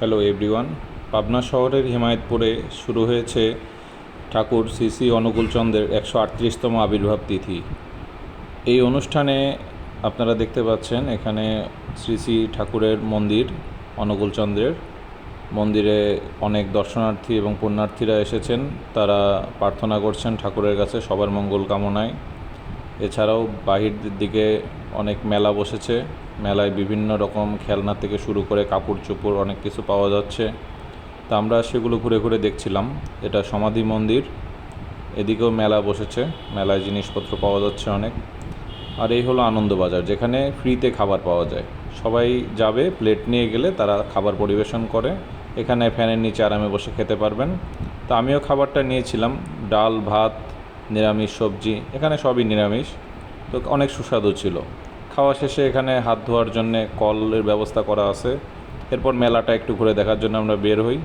Hello everyone Pabna শহরের হিমায়তপুরে শুরু হয়েছে ঠাকুর শ্রী শ্রী অনুকূলচন্দ্রের একশো আটত্রিশতম আবির্ভাব তিথি। এই অনুষ্ঠানে আপনারা দেখতে পাচ্ছেন এখানে শ্রী শ্রী ঠাকুরের মন্দির অনুকূলচন্দ্রের মন্দিরে অনেক দর্শনার্থী এবং পুণ্যার্থীরা এসেছেন। তারা প্রার্থনা করছেন ঠাকুরের কাছে সবার মঙ্গল কামনায়। এছাড়াও বাহির দিকে অনেক মেলা বসেছে। মেলায় বিভিন্ন রকম খেলনা থেকে শুরু করে কাপড় চোপড় অনেক কিছু পাওয়া যাচ্ছে। তা আমরা সেগুলো ঘুরে ঘুরে দেখছিলাম। এটা সমাধি মন্দির। এদিকেও মেলা বসেছে। মেলায় জিনিসপত্র পাওয়া যাচ্ছে অনেক। আর এই হলো আনন্দবাজার, যেখানে ফ্রিতে খাবার পাওয়া যায়। সবাই যাবে, প্লেট নিয়ে গেলে তারা খাবার পরিবেশন করে। এখানে ফ্যানের নিচে আরামে বসে খেতে পারবেন। তো আমিও খাবারটা নিয়েছিলাম। ডাল, ভাত নিরামিষ সবজি, এখানে সবই নিরামিষ। তো অনেক সুস্বাদু ছিল। খাওয়া শেষে এখানে হাত ধোয়ার জন্যে কলের ব্যবস্থা করা আছে। এরপর মেলাটা একটু ঘুরে দেখার জন্য আমরা বের হই।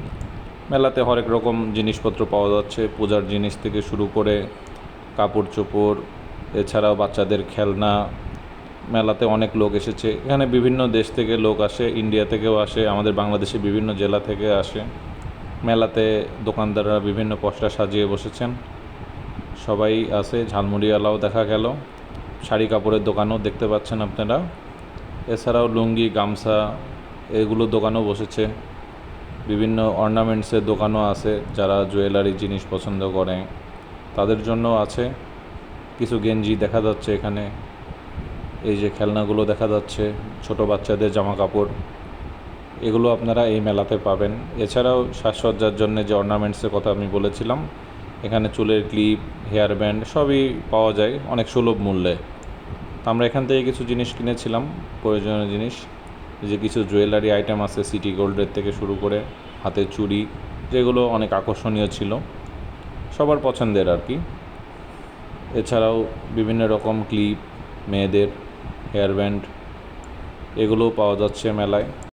মেলাতে হরেক রকম জিনিসপত্র পাওয়া যাচ্ছে। পূজার জিনিস থেকে শুরু করে কাপড় চোপড়, এছাড়াও বাচ্চাদের খেলনা। মেলাতে অনেক লোক এসেছে। এখানে বিভিন্ন দেশ থেকে লোক আসে, ইন্ডিয়া থেকেও আসে, আমাদের বাংলাদেশে বিভিন্ন জেলা থেকে আসে। মেলাতে দোকানদাররা বিভিন্ন পোস্টার সাজিয়ে বসেছেন। সবাই আছে, ঝালমুড়িওয়ালাও দেখা গেল। শাড়ি কাপড়ের দোকানও দেখতে পাচ্ছেন আপনারা। এছাড়াও লুঙ্গি, গামছা, এগুলো দোকানও বসেছে। বিভিন্ন অর্নামেন্টসের দোকানও আছে, যারা জুয়েলারি জিনিস পছন্দ করে। তাদের জন্য আছে। কিছু গেঞ্জি দেখা যাচ্ছে এখানে। এই যে খেলনাগুলো দেখা যাচ্ছে, ছোট বাচ্চাদের জামা কাপড়। এগুলো আপনারা এই মেলাতে পাবেন। এছাড়াও সাজসজ্জার জন্য যে অর্নামেন্টসের কথা আমি বলেছিলাম এখানে চুলের ক্লিপ, হেয়ার ব্যান্ড সবই পাওয়া যায়, অনেক সুলভ মূল্যে। আমরা এখান থেকে কিছু জিনিস কিনেছিলাম, প্রয়োজনীয় জিনিস। যে কিছু জুয়েলারি আইটেম আছে সিটি গোল্ডের থেকে শুরু করে হাতের চুড়ি, যেগুলো অনেক আকর্ষণীয় ছিল, সবার পছন্দের আর কি। এছাড়াও বিভিন্ন রকম ক্লিপ, মেয়েদের হেয়ার ব্যান্ড, এগুলোও পাওয়া যাচ্ছে মেলায়।